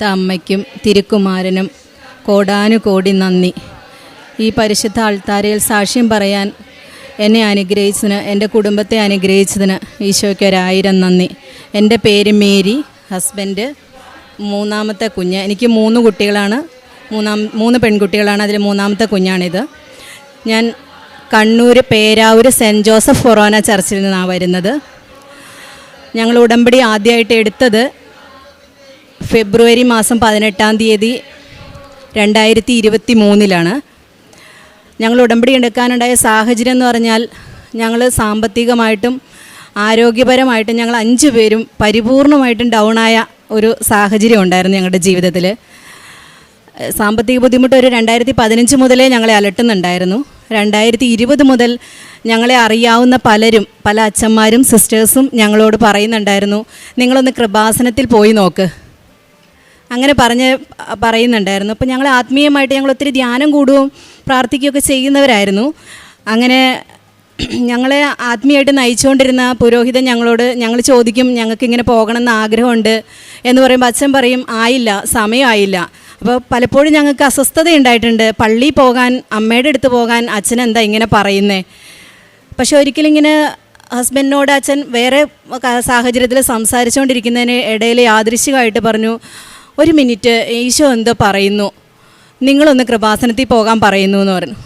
പരിശുദ്ധ അമ്മയ്ക്കും തിരുക്കുമാരനും കോടാനുകോടി നന്ദി. ഈ പരിശുദ്ധ ആൾത്താരയിൽ സാക്ഷ്യം പറയാൻ എന്നെ അനുഗ്രഹിച്ചതിന് എന്റെ കുടുംബത്തെ അനുഗ്രഹിച്ചതിന് ഈശോയ്ക്ക് ഒരായിരം നന്ദി. എന്റെ പേര് മേരി ഹസ്ബൻഡ് മൂന്നാമത്തെ കുഞ്ഞ്. എനിക്ക് മൂന്ന് കുട്ടികളാണ്. മൂന്നാം മൂന്ന് പെൺകുട്ടികളാണ്. അതിൽ മൂന്നാമത്തെ കുഞ്ഞാണിത്. ഞാൻ Kannur Peravoor saint Joseph forane ചർച്ചിൽ നിന്നാണ് വരുന്നത്. ഞങ്ങൾ ഉടമ്പടി ആദ്യമായിട്ട് എടുത്തത് ഫെബ്രുവരി മാസം പതിനെട്ടാം തീയതി രണ്ടായിരത്തി ഇരുപത്തി മൂന്നിലാണ് ഞങ്ങൾ ഉടമ്പടി എടുക്കാനുണ്ടായ സാഹചര്യം എന്ന് പറഞ്ഞാൽ ഞങ്ങൾ സാമ്പത്തികമായിട്ടും ആരോഗ്യപരമായിട്ടും ഞങ്ങൾ അഞ്ച് പേരും പരിപൂർണമായിട്ടും ഡൗണായ ഒരു സാഹചര്യം ഉണ്ടായിരുന്നു ഞങ്ങളുടെ ജീവിതത്തിൽ. സാമ്പത്തിക ബുദ്ധിമുട്ട് ഒരു രണ്ടായിരത്തി പതിനഞ്ച് മുതലേ ഞങ്ങളെ അലട്ടുന്നുണ്ടായിരുന്നു. രണ്ടായിരത്തി ഇരുപത് മുതൽ ഞങ്ങളെ അറിയാവുന്ന പലരും പല അച്ഛന്മാരും സിസ്റ്റേഴ്സും ഞങ്ങളോട് പറയുന്നുണ്ടായിരുന്നു നിങ്ങളൊന്ന് കൃപാസനത്തിൽ പോയി നോക്ക്. അങ്ങനെ പറഞ്ഞ് പറയുന്നുണ്ടായിരുന്നു. അപ്പോൾ ഞങ്ങൾ ആത്മീയമായിട്ട് ഞങ്ങൾ ഒത്തിരി ധ്യാനം കൂടുകയും പ്രാർത്ഥിക്കുകയൊക്കെ ചെയ്യുന്നവരായിരുന്നു. അങ്ങനെ ഞങ്ങളെ ആത്മീയമായിട്ട് നയിച്ചുകൊണ്ടിരുന്ന പുരോഹിതൻ ഞങ്ങളോട് ഞങ്ങൾ ചോദിക്കും ഞങ്ങൾക്ക് ഇങ്ങനെ പോകണമെന്ന് ആഗ്രഹമുണ്ട് എന്ന് പറയുമ്പോൾ അച്ഛൻ പറയും ആയില്ല സമയമായില്ല. അപ്പോൾ പലപ്പോഴും ഞങ്ങൾക്ക് അസ്വസ്ഥത ഉണ്ടായിട്ടുണ്ട്. പള്ളിയിൽ പോകാൻ അമ്മയുടെ അടുത്ത് പോകാൻ അച്ഛൻ എന്താ ഇങ്ങനെ പറയുന്നേ? പക്ഷെ ഒരിക്കലും ഇങ്ങനെ ഹസ്ബൻഡിനോട് അച്ഛൻ വേറെ സാഹചര്യത്തിൽ സംസാരിച്ചുകൊണ്ടിരിക്കുന്നതിന് ഇടയിൽ യാദൃശികമായിട്ട് പറഞ്ഞു ഒരു മിനിറ്റ് ഈശോ എന്തോ പറയുന്നു. നിങ്ങളൊന്ന് കൃപാസനത്തിൽ പോകാൻ പറയുന്നു എന്ന് പറഞ്ഞു.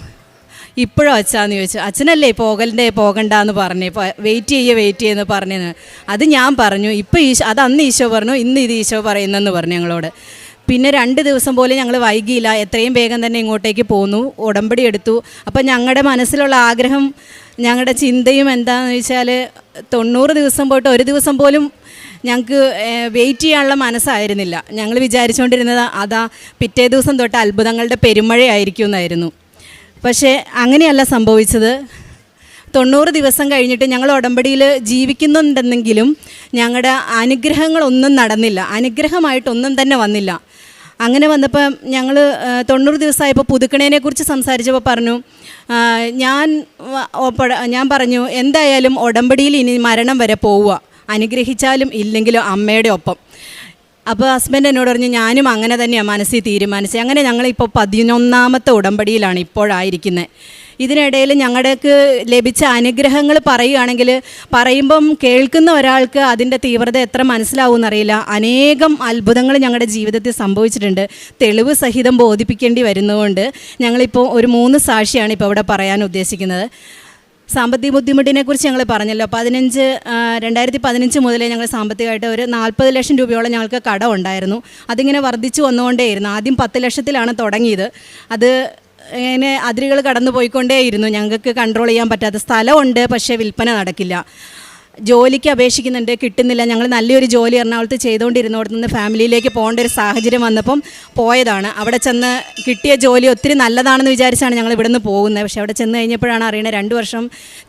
ഇപ്പോഴും അച്ഛാന്ന് ചോദിച്ചു. അച്ഛനല്ലേ പോകലിന്റെ പോകണ്ട എന്ന് പറഞ്ഞു വെയിറ്റ് ചെയ്യുക വെയിറ്റ് ചെയ്യുമെന്ന് പറഞ്ഞെന്ന്. അത് ഞാൻ പറഞ്ഞു. ഇപ്പോൾ ഈശോ അത് അന്ന് ഈശോ പറഞ്ഞു ഇന്ന് ഇത് ഈശോ പറയുന്നെന്ന് പറഞ്ഞു ഞങ്ങളോട്. പിന്നെ രണ്ട് ദിവസം പോലും ഞങ്ങൾ വൈകിയില്ല. എത്രയും വേഗം തന്നെ ഇങ്ങോട്ടേക്ക് പോന്നു. ഉടമ്പടി എടുത്തു. അപ്പം ഞങ്ങളുടെ മനസ്സിലുള്ള ആഗ്രഹം ഞങ്ങളുടെ ചിന്തയും എന്താണെന്ന് വെച്ചാൽ തൊണ്ണൂറ് ദിവസം പോയിട്ട് ഒരു ദിവസം പോലും ഞങ്ങൾക്ക് വെയിറ്റ് ചെയ്യാനുള്ള മനസ്സായിരുന്നില്ല. ഞങ്ങൾ വിചാരിച്ചുകൊണ്ടിരുന്നത് അതാ പിറ്റേ ദിവസം തൊട്ട് അത്ഭുതങ്ങളുടെ പെരുമഴയായിരിക്കും എന്നായിരുന്നു പക്ഷേ അങ്ങനെയല്ല സംഭവിച്ചത്. തൊണ്ണൂറ് ദിവസം കഴിഞ്ഞിട്ട് ഞങ്ങൾ ഉടമ്പടിയിൽ ജീവിക്കുന്നുണ്ടെന്നെങ്കിലും ഞങ്ങളുടെ അനുഗ്രഹങ്ങളൊന്നും നടന്നില്ല. അനുഗ്രഹമായിട്ടൊന്നും തന്നെ വന്നില്ല. അങ്ങനെ വന്നപ്പോൾ ഞങ്ങൾ തൊണ്ണൂറ് ദിവസമായപ്പോൾ പുതുക്കണേനെ കുറിച്ച് സംസാരിച്ചപ്പോൾ പറഞ്ഞു ഞാൻ ഞാൻ പറഞ്ഞു എന്തായാലും ഉടമ്പടിയിൽ ഇനി മരണം വരെ പോവുക. അനുഗ്രഹിച്ചാലും ഇല്ലെങ്കിലും അമ്മയുടെ ഒപ്പം. അപ്പോൾ ഹസ്ബൻഡ് എന്നോട് പറഞ്ഞു ഞാനും അങ്ങനെ തന്നെയാണ് മനസ്സിൽ തീരുമാനിച്ചത്. അങ്ങനെ ഞങ്ങളിപ്പോൾ പതിനൊന്നാമത്തെ ഉടമ്പടിയിലാണ് ഇപ്പോഴായിരിക്കുന്നത് ഇതിനിടയിൽ ഞങ്ങൾക്ക് ലഭിച്ച അനുഗ്രഹങ്ങൾ പറയുകയാണെങ്കിൽ പറയുമ്പം കേൾക്കുന്ന ഒരാൾക്ക് അതിന്റെ തീവ്രത എത്ര മനസ്സിലാവും മനസ്സിലാവുമെന്നറിയില്ല. അനേകം അത്ഭുതങ്ങൾ ഞങ്ങളുടെ ജീവിതത്തിൽ സംഭവിച്ചിട്ടുണ്ട്. തെളിവ് സഹിതം ബോധിപ്പിക്കേണ്ടി വരുന്നതുകൊണ്ട് ഞങ്ങളിപ്പോൾ ഒരു മൂന്ന് സാക്ഷിയാണ് ഇപ്പോൾ ഇവിടെ പറയാൻ ഉദ്ദേശിക്കുന്നത്. സാമ്പത്തിക ബുദ്ധിമുട്ടിനെ കുറിച്ച് ഞങ്ങൾ പറഞ്ഞല്ലോ. പതിനഞ്ച് രണ്ടായിരത്തി പതിനഞ്ച് മുതലേ ഞങ്ങൾ സാമ്പത്തികമായിട്ട് ഒരു നാൽപ്പത് ലക്ഷം രൂപയോളം ഞങ്ങൾക്ക് കടം ഉണ്ടായിരുന്നു. അതിങ്ങനെ വർദ്ധിച്ചു വന്നുകൊണ്ടേയിരുന്നു. ആദ്യം പത്ത് ലക്ഷത്തിലാണ് തുടങ്ങിയത്. അത് ഇങ്ങനെ അതിരുകൾ കടന്നു പോയിക്കൊണ്ടേയിരുന്നു ഞങ്ങൾക്ക് കൺട്രോൾ ചെയ്യാൻ പറ്റാത്ത സ്ഥലമുണ്ട് പക്ഷേ വിൽപ്പന നടക്കില്ല. ജോലിക്ക് അപേക്ഷിക്കുന്നുണ്ട് കിട്ടുന്നില്ല. ഞങ്ങൾ നല്ലൊരു ജോലി എറണാകുളത്ത് ചെയ്തുകൊണ്ടിരുന്നോടത്ത് നിന്ന് ഫാമിലിയിലേക്ക് പോകേണ്ട ഒരു സാഹചര്യം വന്നപ്പം പോയതാണ്. അവിടെ ചെന്ന് കിട്ടിയ ജോലി ഒത്തിരി നല്ലതാണെന്ന് വിചാരിച്ചാണ് ഞങ്ങൾ ഇവിടെ നിന്ന് പോകുന്നത്. പക്ഷേ അവിടെ ചെന്ന് കഴിഞ്ഞപ്പോഴാണ് അറിയണത് രണ്ട് വർഷം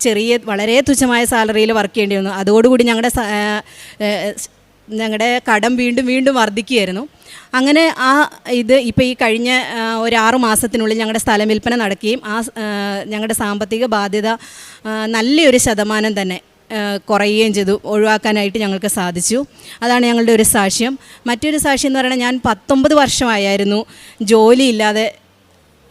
ചെറിയ വളരെ തുച്ഛമായ സാലറിയിൽ വർക്ക് ചെയ്യേണ്ടി വന്നു. അതോടുകൂടി ഞങ്ങളുടെ ഞങ്ങളുടെ കടം വീണ്ടും വീണ്ടും വർദ്ധിക്കുകയായിരുന്നു അങ്ങനെ ആ ഇത് ഇപ്പോൾ ഈ കഴിഞ്ഞ ഒരു മാസത്തിനുള്ളിൽ ഞങ്ങളുടെ സ്ഥലം വിൽപ്പന നടക്കുകയും ആ ഞങ്ങളുടെ സാമ്പത്തിക ബാധ്യത നല്ലൊരു ശതമാനം തന്നെ. കുറയുകയും ചെയ്തു ഒഴിവാക്കാനായിട്ട് ഞങ്ങൾക്ക് സാധിച്ചു. അതാണ് ഞങ്ങളുടെ ഒരു സാക്ഷ്യം. മറ്റൊരു സാക്ഷ്യം എന്ന് പറയുന്നത് ഞാൻ പത്തൊമ്പത് വർഷമായിരുന്നു ജോലിയില്ലാതെ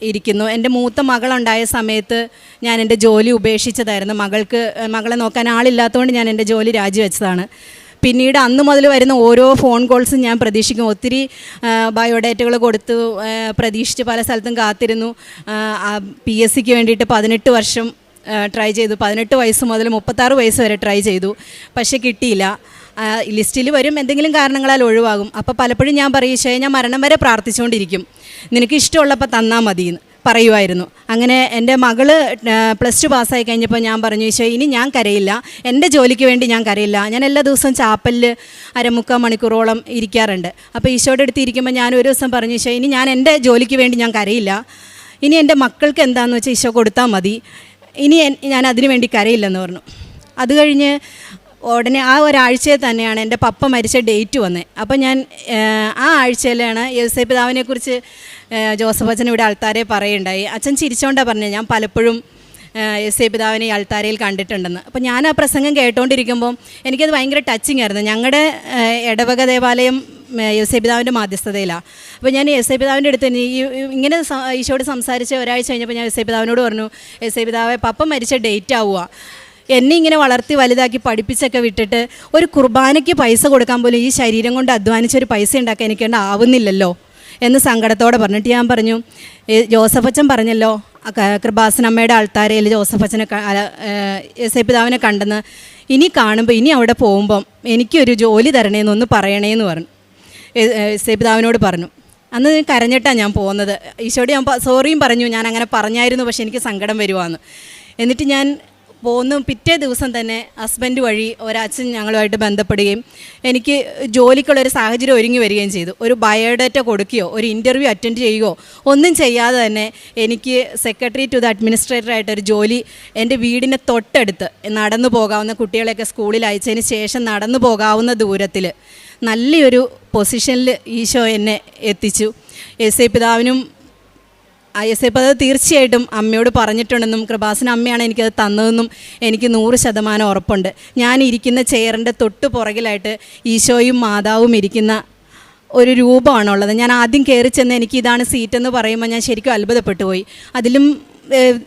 ഇരിക്കുന്നു. എന്റെ മൂത്ത മകളുണ്ടായ സമയത്ത് ഞാൻ എന്റെ ജോലി ഉപേക്ഷിച്ചതായിരുന്നു. മകൾക്ക് മകളെ നോക്കാൻ ആളില്ലാത്തതുകൊണ്ട് ഞാൻ എന്റെ ജോലി രാജിവെച്ചതാണ്. പിന്നീട് അന്ന് മുതൽ വരുന്ന ഓരോ ഫോൺ കോൾസും ഞാൻ പ്രതീക്ഷിക്കും ഒത്തിരി ബയോഡേറ്റകൾ കൊടുത്തു പ്രതീക്ഷിച്ച് പല സ്ഥലത്തും കാത്തിരുന്നു. പി എസ് സിക്ക് വേണ്ടിയിട്ട് പതിനെട്ട് വർഷം ട്രൈ ചെയ്തു. പതിനെട്ട് വയസ്സ് മുതൽ മുപ്പത്താറ് വയസ്സ് വരെ ട്രൈ ചെയ്തു. പക്ഷേ കിട്ടിയില്ല. ലിസ്റ്റിൽ വരും എന്തെങ്കിലും കാരണങ്ങളാൽ ഒഴിവാകും. അപ്പോൾ പലപ്പോഴും ഞാൻ പറയും ഞാൻ മരണം വരെ പ്രാർത്ഥിച്ചുകൊണ്ടിരിക്കും. നിനക്ക് ഇഷ്ടമുള്ളപ്പോൾ തന്നാൽ മതി എന്ന് പറയുമായിരുന്നു. അങ്ങനെ എന്റെ മകൾ പ്ലസ് ടു പാസ്സായി കഴിഞ്ഞപ്പോൾ ഞാൻ പറഞ്ഞു ഈശോ ഇനി ഞാൻ കരയില്ല. എന്റെ ജോലിക്ക് വേണ്ടി ഞാൻ കരയില്ല. ഞാൻ എല്ലാ ദിവസവും ചാപ്പലിൽ അരമുക്കാൽ മണിക്കൂറോളം ഇരിക്കാറുണ്ട്. അപ്പോൾ ഈശോയുടെ അടുത്ത് ഇരിക്കുമ്പോൾ ഞാൻ ഒരു ദിവസം പറഞ്ഞു ഈശോ ഇനി ഞാൻ എന്റെ ജോലിക്ക് വേണ്ടി ഞാൻ കരയില്ല. ഇനി എന്റെ മക്കൾക്ക് എന്താണെന്ന് വെച്ചാൽ ഈശോ കൊടുത്താൽ മതി. ഇനി ഞാൻ അതിനു വേണ്ടി കരയില്ലെന്ന് പറഞ്ഞു. അത് കഴിഞ്ഞ് ഉടനെ ആ ഒരാഴ്ചയിൽ തന്നെയാണ് എന്റെ പപ്പ മരിച്ച ഡേറ്റ് വന്നത് അപ്പം ഞാൻ ആ ആഴ്ചയിലാണ് യേസൈ പിതാവിനെക്കുറിച്ച് ജോസഫ് അച്ഛൻ ഇവിടെ ആൾത്താരെ പറയുണ്ടായി. അച്ഛൻ ചിരിച്ചോണ്ടാണ് പറഞ്ഞത് ഞാൻ പലപ്പോഴും എ പിതാവിനെ ഈ ആൾത്താരയിൽ കണ്ടിട്ടുണ്ടെന്ന്. അപ്പോൾ ഞാൻ ആ പ്രസംഗം കേട്ടുകൊണ്ടിരിക്കുമ്പോൾ എനിക്കത് ഭയങ്കര ടച്ചിങ് ആയിരുന്നു. ഞങ്ങളുടെ ഇടവക ദേവാലയം ഐ പിതാവിന്റെ മാധ്യസ്ഥതയിലാണ് അപ്പോൾ ഞാൻ ഐ പിതാവിന്റെ അടുത്ത് തന്നെ ഈ ഇങ്ങനെ ഈശോട് സംസാരിച്ച് ഒരാഴ്ച കഴിഞ്ഞപ്പോൾ ഞാൻ ഐ പിതാവിനോട് പറഞ്ഞു ഐ പിതാവെ പപ്പ മരിച്ച ഡേറ്റ് ആവുക എന്നെ ഇങ്ങനെ വളർത്തി വലുതാക്കി പഠിപ്പിച്ചൊക്കെ വിട്ടിട്ട് ഒരു കുർബാനയ്ക്ക് പൈസ കൊടുക്കാൻ പോലും ഈ ശരീരം കൊണ്ട് അധ്വാനിച്ചൊരു പൈസ ഉണ്ടാക്കാൻ എനിക്കേണ്ട ആവുന്നില്ലല്ലോ. എന്ന് സങ്കടത്തോടെ പറഞ്ഞിട്ട് ഞാൻ പറഞ്ഞു ജോസഫ് ജോസഫച്ചൻ പറഞ്ഞല്ലോ കൃപാസനമ്മയുടെ ആൾത്താരയിൽ ജോസഫച്ചനെ എസ് ഐ പിതാവിനെ കണ്ടെന്ന്. ഇനി കാണുമ്പോൾ ഇനി അവിടെ പോകുമ്പം എനിക്കൊരു ജോലി തരണേന്നൊന്ന് പറയണേന്ന് പറഞ്ഞു. എ- ഏ, എസ് ഐ പിതാവിനോട് പറഞ്ഞു. അന്ന് കരഞ്ഞിട്ടാണ് ഞാൻ പോകുന്നത് ഈശോട് ഞാൻ സോറിയും പറഞ്ഞു. ഞാൻ അങ്ങനെ പറഞ്ഞായിരുന്നു പക്ഷേ എനിക്ക് സങ്കടം വരുവാന്ന്. എന്നിട്ട് ഞാൻ പോകുന്ന പിറ്റേ ദിവസം തന്നെ ഹസ്ബൻഡ് വഴി ഒരച്ഛൻ ഞങ്ങളുമായിട്ട് ബന്ധപ്പെടുകയും എനിക്ക് ജോലിക്കുള്ളൊരു സാഹചര്യം ഒരുങ്ങി വരികയും ചെയ്തു. ഒരു ബയോഡേറ്റ കൊടുക്കുകയോ ഒരു ഇന്റർവ്യൂ അറ്റൻഡ് ചെയ്യുകയോ ഒന്നും ചെയ്യാതെ തന്നെ എനിക്ക് സെക്രട്ടറി ടു ദ അഡ്മിനിസ്ട്രേറ്ററായിട്ടൊരു ജോലി എന്റെ വീടിനെ തൊട്ടടുത്ത് നടന്നു പോകാവുന്ന കുട്ടികളെയൊക്കെ സ്കൂളിൽ അയച്ചതിന് ശേഷം നടന്നു പോകാവുന്ന ദൂരത്തിൽ നല്ലൊരു പൊസിഷനിൽ ഈശോ എന്നെ എത്തിച്ചു. എസ് ഐ പിതാവിനും എസ് ഐ പിതാവ് തീർച്ചയായിട്ടും അമ്മയോട് പറഞ്ഞിട്ടുണ്ടെന്നും കൃപാസന അമ്മയാണ് എനിക്കത് തന്നതെന്നും എനിക്ക് നൂറ് ശതമാനം ഉറപ്പുണ്ട്. ഞാൻ ഇരിക്കുന്ന ചെയറിന്റെ തൊട്ട് പുറകിലായിട്ട് ഈശോയും മാതാവും ഇരിക്കുന്ന ഒരു രൂപമാണുള്ളത്. ഞാൻ ആദ്യം കയറി ചെന്ന് എനിക്ക് ഇതാണ് സീറ്റ് എന്ന് പറയുമ്പോൾ ഞാൻ ശരിക്കും അത്ഭുതപ്പെട്ടു പോയി അതിലും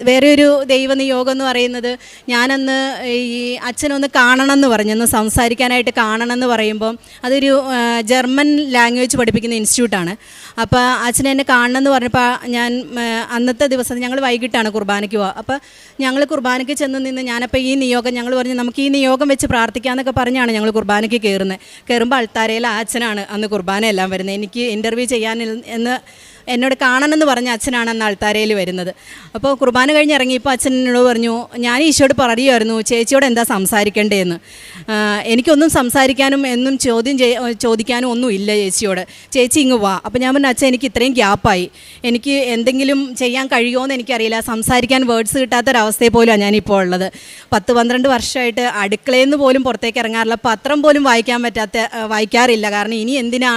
വേറെ ഒരു ദൈവനിയോഗം എന്ന് പറയുന്നത് ഞാനന്ന് ഈ അച്ഛനൊന്ന് കാണണം എന്ന് പറഞ്ഞു. ഒന്ന് സംസാരിക്കാനായിട്ട് കാണണം എന്ന് പറയുമ്പം അതൊരു ജർമ്മൻ ലാംഗ്വേജ് പഠിപ്പിക്കുന്ന ഇൻസ്റ്റിറ്റ്യൂട്ടാണ്. അപ്പോൾ അച്ഛൻ എന്നെ കാണണം എന്ന് പറഞ്ഞപ്പോൾ ഞാൻ അന്നത്തെ ദിവസം ഞങ്ങൾ വൈകിട്ടാണ് കുർബാനയ്ക്ക് പോവുക അപ്പോൾ ഞങ്ങൾ കുർബാനയ്ക്ക് ചെന്ന് നിന്ന് ഞാനപ്പോൾ ഈ നിയോഗം ഞങ്ങൾ പറഞ്ഞു നമുക്ക് ഈ നിയോഗം വെച്ച് പ്രാർത്ഥിക്കാമെന്നൊക്കെ പറഞ്ഞാണ് ഞങ്ങൾ കുർബാനയ്ക്ക് കയറുന്നത് കയറുമ്പോൾ അൾത്താരയിൽ അച്ഛനാണ് അന്ന് കുർബാന എല്ലാം വരുന്നത് എനിക്ക് ഇന്റർവ്യൂ ചെയ്യാൻ എന്ന് എന്നോട് കാണണമെന്ന് പറഞ്ഞ അച്ഛനാണ് അന്ന് അൾത്താരയിൽ വരുന്നത്. അപ്പോൾ കുർബാന കഴിഞ്ഞ് ഇറങ്ങിയപ്പോൾ എന്നോട് പറഞ്ഞു ഞാൻ ഈശോട് പറയുമായിരുന്നു ചേച്ചിയോട് എന്താ സംസാരിക്കേണ്ടതെന്ന്? എനിക്കൊന്നും സംസാരിക്കാനും എന്നും ചോദ്യം ചോദിക്കാനും ഒന്നും ഇല്ല ചേച്ചിയോട്. ചേച്ചി ഇങ്ങ് വാ. അപ്പോൾ ഞാൻ പറഞ്ഞു അച്ഛൻ എനിക്ക് ഇത്രയും ഗ്യാപ്പായി. എനിക്ക് എന്തെങ്കിലും ചെയ്യാൻ കഴിയുമോ എന്ന് എനിക്കറിയില്ല. സംസാരിക്കാൻ വേർഡ്സ് കിട്ടാത്തൊരവസ്ഥയെ പോലും ഞാനിപ്പോൾ ഉള്ളത്. പത്ത് പന്ത്രണ്ട് വർഷമായിട്ട് അടുക്കളയിൽ നിന്ന് പോലും പുറത്തേക്ക് ഇറങ്ങാറില്ല. പത്രം പോലും വായിക്കാൻ പറ്റാത്ത വായിക്കാറില്ല. കാരണം ഇനി എന്തിനാ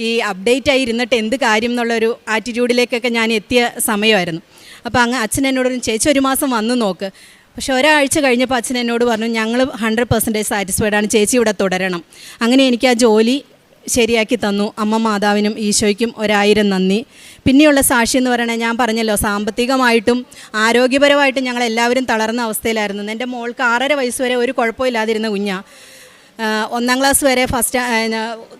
ഈ അപ്ഡേറ്റ് ആയി ഇരുന്നിട്ട് എന്ത് കാര്യം എന്നുള്ളൊരു ആറ്റിറ്റ്യൂഡിലേക്കൊക്കെ ഞാൻ എത്തിയ സമയമായിരുന്നു. അപ്പോൾ അങ്ങ് അച്ഛൻ എന്നോട് ചേച്ചി ഒരു മാസം വന്ന് നോക്ക്. പക്ഷേ ഒരാഴ്ച കഴിഞ്ഞപ്പോൾ അച്ഛൻ എന്നോട് പറഞ്ഞു ഞങ്ങൾ ഹൺഡ്രഡ് പെർസെന്റേജ് സാറ്റിസ്ഫൈഡ് ആണ്. ചേച്ചി ഇവിടെ തുടരണം. അങ്ങനെ എനിക്ക് ആ ജോലി ശരിയാക്കി തന്നു. അമ്മ മാതാവിനും ഈശോയ്ക്കും ഒരായിരം നന്ദി. പിന്നെയുള്ള സാക്ഷി എന്ന് പറയണേ ഞാൻ പറഞ്ഞല്ലോ സാമ്പത്തികമായിട്ടും ആരോഗ്യപരമായിട്ടും ഞങ്ങൾ എല്ലാവരും തളർന്ന അവസ്ഥയിലായിരുന്നു. എന്റെ മോൾക്ക് ആറര വയസ്സ് വരെ ഒരു കുഴപ്പമില്ലാതിരുന്ന കുഞ്ഞാ. ആഹ് ഒന്നാം ക്ലാസ് വരെ ഫസ്റ്റ്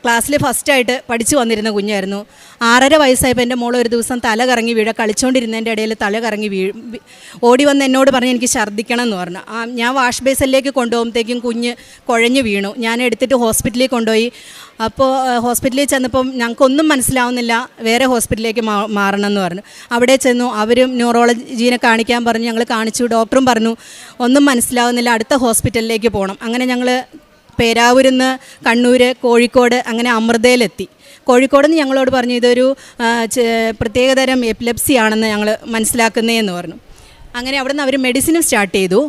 ക്ലാസ്സിൽ ഫസ്റ്റായിട്ട് പഠിച്ചു വന്നിരുന്ന കുഞ്ഞായിരുന്നു. ആറര വയസ്സായപ്പോൾ എന്റെ മോൾ ഒരു ദിവസം തല കറങ്ങി വീഴ കളിച്ചുകൊണ്ടിരുന്നതിന്റെ ഇടയിൽ തല കറങ്ങി വീ ഓടി വന്ന് എന്നോട് പറഞ്ഞ് എനിക്ക് ഛർദ്ദിക്കണം എന്ന് പറഞ്ഞു. ഞാൻ വാഷ് ബേസിലേക്ക് കൊണ്ടുപോകുമ്പോഴത്തേക്കും കുഞ്ഞ് കുഴഞ്ഞു വീണു. ഞാൻ എടുത്തിട്ട് ഹോസ്പിറ്റലിൽ കൊണ്ടുപോയി. അപ്പോൾ ഹോസ്പിറ്റലിൽ ചെന്നപ്പം ഞങ്ങൾക്കൊന്നും മനസ്സിലാവുന്നില്ല വേറെ ഹോസ്പിറ്റലിലേക്ക് മാറണം എന്ന് പറഞ്ഞു. അവിടെ ചെന്നു അവരും ന്യൂറോളജീനെ കാണിക്കാൻ പറഞ്ഞു ഞങ്ങൾ കാണിച്ചു ഡോക്ടറും പറഞ്ഞു ഒന്നും മനസ്സിലാവുന്നില്ല അടുത്ത ഹോസ്പിറ്റലിലേക്ക് പോകണം. അങ്ങനെ ഞങ്ങൾ പേരാവൂരിന്ന് കണ്ണൂർ കോഴിക്കോട് അങ്ങനെ അമൃതയിലെത്തി. കോഴിക്കോട് നിന്ന് ഞങ്ങളോട് പറഞ്ഞു ഇതൊരു പ്രത്യേകതരം എപ്പിലെപ്സി ആണെന്ന് ഞങ്ങൾ മനസ്സിലാക്കുന്നതെന്ന് പറഞ്ഞു. അങ്ങനെ അവിടെ നിന്ന് അവർ മെഡിസിനും സ്റ്റാർട്ട് ചെയ്തു.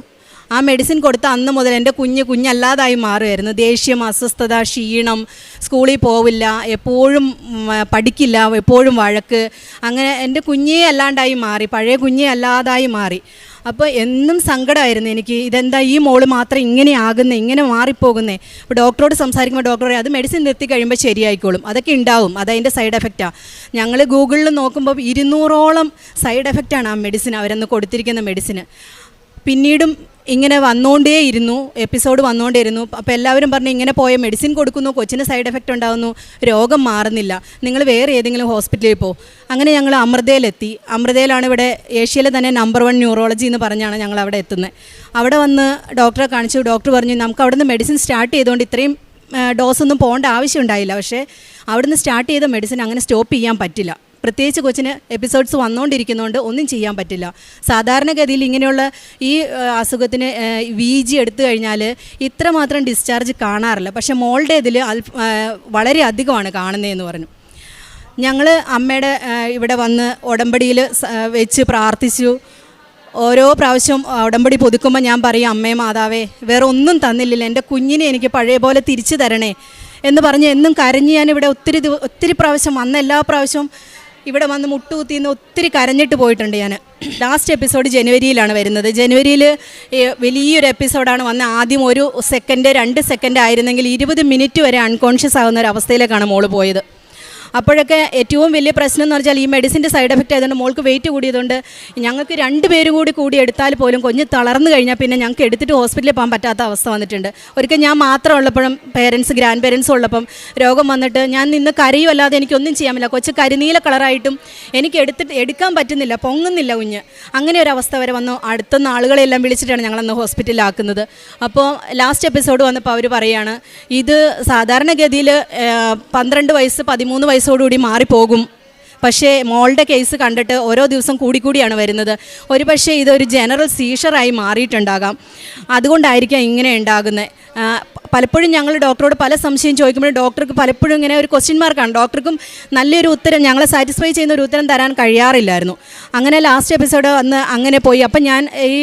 ആ മെഡിസിൻ കൊടുത്ത അന്ന് മുതൽ എന്റെ കുഞ്ഞ് കുഞ്ഞല്ലാതായി മാറുമായിരുന്നു ദേഷ്യം അസ്വസ്ഥത ക്ഷീണം സ്കൂളിൽ പോവില്ല എപ്പോഴും പഠിക്കില്ല എപ്പോഴും വഴക്ക്. അങ്ങനെ എന്റെ കുഞ്ഞേ അല്ലാണ്ടായി മാറി പഴയ കുഞ്ഞേ അല്ലാതായി മാറി. അപ്പോൾ എന്നും സങ്കടമായിരുന്നു എനിക്ക് ഇതെന്താ ഈ മോൾ മാത്രം ഇങ്ങനെ ആകുന്നേ ഇങ്ങനെ മാറിപ്പോകുന്നേ? അപ്പോൾ ഡോക്ടറോട് സംസാരിക്കുമ്പോൾ ഡോക്ടർ പറയും അത് മെഡിസിൻ നിർത്തി കഴിയുമ്പോൾ ശരിയായിക്കോളും. അതൊക്കെ ഉണ്ടാവും. അതതിന്റെ സൈഡ് എഫക്റ്റാണ് ഞങ്ങൾ ഗൂഗിളിൽ നോക്കുമ്പോൾ ഇരുന്നൂറോളം സൈഡ് എഫക്റ്റാണ് ആ മെഡിസിൻ അവരന്ന് കൊടുത്തിരിക്കുന്ന മെഡിസിന് പിന്നീടും ഇങ്ങനെ വന്നുകൊണ്ടേയിരുന്നു എപ്പിസോഡ് വന്നുകൊണ്ടേയിരുന്നു അപ്പോൾ എല്ലാവരും പറഞ്ഞു ഇങ്ങനെ പോയ മെഡിസിൻ കൊടുക്കുന്നു കൊച്ചിന് സൈഡ് എഫക്റ്റ് ഉണ്ടാകുന്നു രോഗം മാറുന്നില്ല. നിങ്ങൾ വേറെ ഏതെങ്കിലും ഹോസ്പിറ്റലിൽ പോകും അങ്ങനെ ഞങ്ങൾ അമൃതയിലെത്തി. അമൃതയിലാണ് ഇവിടെ ഏഷ്യയിലെ തന്നെ നമ്പർ വൺ ന്യൂറോളജി എന്ന് പറഞ്ഞാണ് ഞങ്ങൾ അവിടെ എത്തുന്നത് അവിടെ വന്ന് ഡോക്ടറെ കാണിച്ചു. ഡോക്ടർ പറഞ്ഞു നമുക്ക് അവിടുന്ന് മെഡിസിൻ സ്റ്റാർട്ട് ചെയ്തുകൊണ്ട് ഇത്രയും ഡോസ് ഒന്നും പോകേണ്ട ആവശ്യം ഉണ്ടായില്ല. പക്ഷേ അവിടുന്ന് സ്റ്റാർട്ട് ചെയ്ത മെഡിസിൻ അങ്ങനെ സ്റ്റോപ്പ് ചെയ്യാൻ പറ്റില്ല. പ്രത്യേകിച്ച് കൊച്ചിന് എപ്പിസോഡ്സ് വന്നുകൊണ്ടിരിക്കുന്നതുകൊണ്ട് ഒന്നും ചെയ്യാൻ പറ്റില്ല. സാധാരണഗതിയിൽ ഇങ്ങനെയുള്ള ഈ അസുഖത്തിന് വി ജി എടുത്തു കഴിഞ്ഞാൽ ഇത്രമാത്രം ഡിസ്ചാർജ് കാണാറില്ല. പക്ഷേ മോളുടെ ഇതിൽ വളരെ അധികമാണ് കാണുന്നതെന്ന് പറഞ്ഞു. ഞങ്ങൾ അമ്മയുടെ ഇവിടെ വന്ന് ഉടമ്പടിയിൽ വെച്ച് പ്രാർത്ഥിച്ചു. ഓരോ പ്രാവശ്യം ഉടമ്പടി പുതുക്കുമ്പോൾ ഞാൻ പറയും അമ്മേ മാതാവേ വേറെ ഒന്നും തന്നില്ല എന്റെ കുഞ്ഞിനെ എനിക്ക് പഴയ പോലെ തിരിച്ചു തരണേ എന്ന് പറഞ്ഞ് എന്നും കരഞ്ഞ് ഞാനിവിടെ ഒത്തിരി ദിവ ഒത്തിരി പ്രാവശ്യം വന്ന എല്ലാ പ്രാവശ്യവും ഇവിടെ വന്ന് മുട്ടുകുത്തി നിന്ന് ഒത്തിരി കരഞ്ഞിട്ട് പോയിട്ടുണ്ട് ഞാൻ. ലാസ്റ്റ് എപ്പിസോഡ് ജനുവരിയിലാണ് വരുന്നത്. ജനുവരിയിൽ വലിയൊരു എപ്പിസോഡാണ് വന്ന് ആദ്യം ഒരു സെക്കൻഡ് രണ്ട് സെക്കൻഡ് ആയിരുന്നെങ്കിൽ ഇരുപത് മിനിറ്റ് വരെ അൺകോൺഷ്യസ് ആകുന്ന ഒരു അവസ്ഥയിലേക്കാണ് മോൾ പോയത്. അപ്പോഴൊക്കെ ഏറ്റവും വലിയ പ്രശ്നം എന്ന് പറഞ്ഞാൽ ഈ മെഡിസിന്റെ സൈഡ് എഫക്റ്റ് ആയതുകൊണ്ട് മോൾക്ക് വെയിറ്റ് കൂടിയതുകൊണ്ട് ഞങ്ങൾക്ക് രണ്ട് പേര് കൂടി കൂടി എടുത്താൽ പോലും കുഞ്ഞ് തളർന്നു കഴിഞ്ഞാൽ പിന്നെ ഞങ്ങൾക്ക് എടുത്തിട്ട് ഹോസ്പിറ്റലിൽ പോകാൻ പറ്റാത്ത അവസ്ഥ വന്നിട്ടുണ്ട്. ഒരിക്കൽ ഞാൻ മാത്രം ഉള്ളപ്പോഴും പേരൻസ് ഗ്രാൻഡ് പേരൻസ് ഉള്ളപ്പം രോഗം വന്നിട്ട് ഞാൻ നിന്ന് കരയുമല്ലാതെ എനിക്കൊന്നും ചെയ്യാൻ പറ്റില്ല കൊച്ചു കരിനീല കളറായിട്ടും എനിക്ക് എടുത്തിട്ട് എടുക്കാൻ പറ്റുന്നില്ല പൊങ്ങുന്നില്ല കുഞ്ഞ്. അങ്ങനെ ഒരു അവസ്ഥ വരെ വന്നു. അടുത്തുനിന്ന് ആളുകളെല്ലാം വിളിച്ചിട്ടാണ് ഞങ്ങളന്ന് ഹോസ്പിറ്റലിലാക്കുന്നത് അപ്പോൾ ലാസ്റ്റ് എപ്പിസോഡ് വന്നപ്പോൾ അവർ പറയുകയാണ് ഇത് സാധാരണഗതിയിൽ പന്ത്രണ്ട് വയസ്സ് പതിമൂന്ന് വയസ്സോടുകൂടി മാറിപ്പോകും. പക്ഷേ മോളുടെ കേസ് കണ്ടിട്ട് ഓരോ ദിവസം കൂടിക്കൂടിയാണ് വരുന്നത്. ഒരു പക്ഷേ ഇതൊരു ജനറൽ സീഷറായി മാറിയിട്ടുണ്ടാകാം. അതുകൊണ്ടായിരിക്കാം ഇങ്ങനെ ഉണ്ടാകുന്നത്. പലപ്പോഴും ഞങ്ങൾ ഡോക്ടറോട് പല സംശയം ചോദിക്കുമ്പോൾ ഡോക്ടർക്ക് പലപ്പോഴും ഇങ്ങനെ ഒരു ക്വസ്റ്റ്യൻ മാർക്കാണ് ഡോക്ടർക്കും നല്ലൊരു ഉത്തരം ഞങ്ങളെ സാറ്റിസ്ഫൈ ചെയ്യുന്ന ഒരു ഉത്തരം തരാൻ കഴിയാറില്ലായിരുന്നു. അങ്ങനെ ലാസ്റ്റ് എപ്പിസോഡ് വന്ന് അങ്ങനെ പോയി. അപ്പം ഞാൻ ഈ